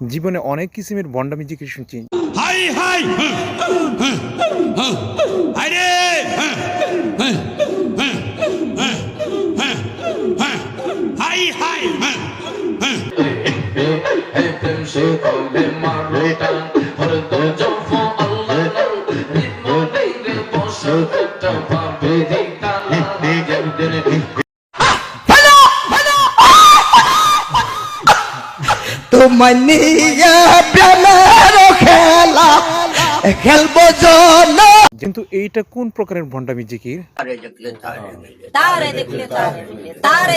জীবনে অনেক কিসিমের বন্ডামি জিকির শুনছি হাই হাই আরে হাই হাই সে কবে হাই হর তো ঘুমানিয়া খেলা। খেলব জন কিন্তু এইটা কোন প্রকারের ভণ্ডামি জিকির? তারে দেখলে তারে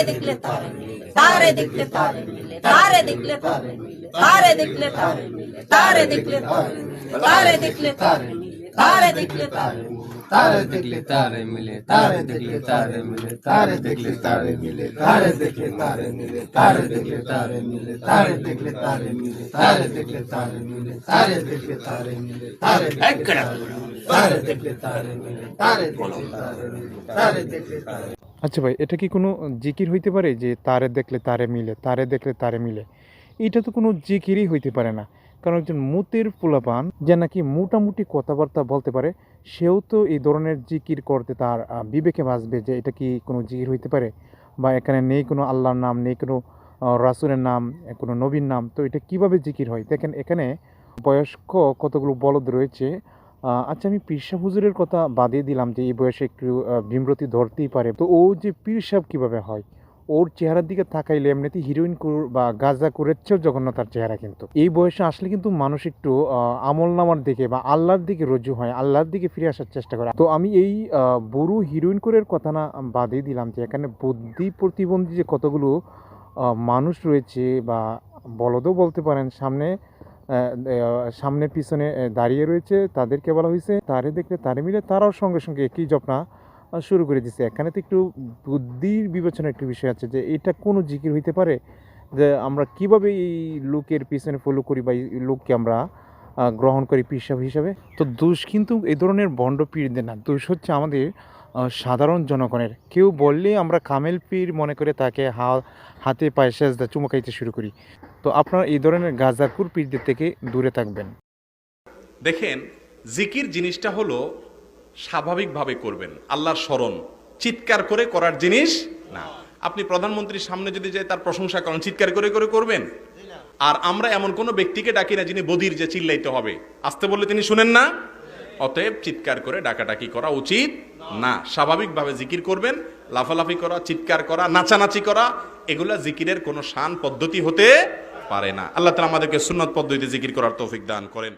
তারে দেখলে তারে মিলে তারে দেখলে তারে মিলে তারে দেখলে তারে মিলে তারে দেখলে তারে মিলে তারে দেখলে তারে মিলে তারে দেখলে তারে মিলে তারে দেখলে তারে মিলে তারে দেখলে তারে মিলে তারে তারে দেখলে তারে মিলে তারে দেখলে তারে মিলে তারে দেখলে তারে আচ্ছা ভাই এটা কি কোনো জিকির হইতে পারে যে তারে দেখলে তারে মিলে তারে দেখলে তারে মিলে এটা তো কোনো জিকিরই হইতে পারে না কারণ একজন মুতের পোলাপান যে নাকি মোটামুটি কথাবার্তা বলতে পারে, সেও তো এই ধরনের জিকির করতে তার বিবেকে বাঁচবে যে এটা কি কোনো জিকির হইতে পারে? বা এখানে নেই কোনো আল্লাহর নাম, নেই কোনো রাসূলের নাম কোনো নবীর নাম, তো এটা কীভাবে জিকির হয়? দেখেন এখানে বয়স্ক কতগুলো বলদ রয়েছে। আচ্ছা আমি পীরসাহ হুজুরের কথা বাদই দিলাম যে এই বয়সে একটু বিমরতি ধরতেই পারে। তো ও যে পিরসাব কীভাবে হয়? ওর চেহারার দিকে তাকাইলে এমনিতে হিরোইন বা গাজা চেয়েও জঘন্য চেহারা কিন্তু। এই বয়সে আসলে কিন্তু মানুষ একটু আমল নামার দিকে বা আল্লাহর দিকে রজ্জু হয়, আল্লাহর দিকে ফিরে আসার চেষ্টা করে। তো আমি এই বুড়ো হিরোইন করের কথা না বাদই দিলাম যে এখানে বুদ্ধি প্রতিবন্ধী যে কতগুলো মানুষ রয়েছে বা বলদও বলতে পারেন, সামনে সামনে পিছনে দাঁড়িয়ে রয়েছে, তাদেরকে বলা হয়েছে তারে দেখলে তারে মিলে তারাও সঙ্গে সঙ্গে একই জপনা শুরু করে দিচ্ছে এখানে তো একটু বুদ্ধির বিবেচনা একটু বিষয় আছে যে এটা কোনো জিকির হইতে পারে? যে আমরা কীভাবে এই লোকের পিছনে ফলো করি বা এই লোককে আমরা গ্রহণ করি পিসাব হিসাবে? তো দোষ কিন্তু এই ধরনের বন্ড পীরদের না। দোষ হচ্ছে আমাদের সাধারণ জনগণের। কেউ বললে আমরা কামেল পীর মনে করে তাকে হা হাতে পায়ে সেজদা চুমকাইতে শুরু করি। তো আপনারা এই ধরনের গাজাকুর পীরদের থেকে দূরে থাকবেন। দেখেন জিকির জিনিসটা হলো স্বাভাবিকভাবে করবেন। আল্লাহর স্মরণ। চিৎকার করে করার জিনিস না। আপনি প্রধানমন্ত্রীর সামনে যদি যাই তার প্রশংসা করেন, চিৎকার করে করে করবেন? আর আমরা এমন কোনো ব্যক্তিকে ডাকি না যিনি বদির যে চিল্লাইতে হবে। আসতে বললে তিনি শুনেন না? অতএব চিৎকার করে ডাকাডাকি করা উচিত না। স্বাভাবিকভাবে জিকির করবেন, লাফালাফি করা, চিৎকার করা, নাচানাচি করা, এগুলা জিকিরের কোনো শান পদ্ধতি হতে পারে না। আল্লাহ তালা আমাদেরকে সুন্নত পদ্ধতিতে জিকির করার তৌফিক দান করেন।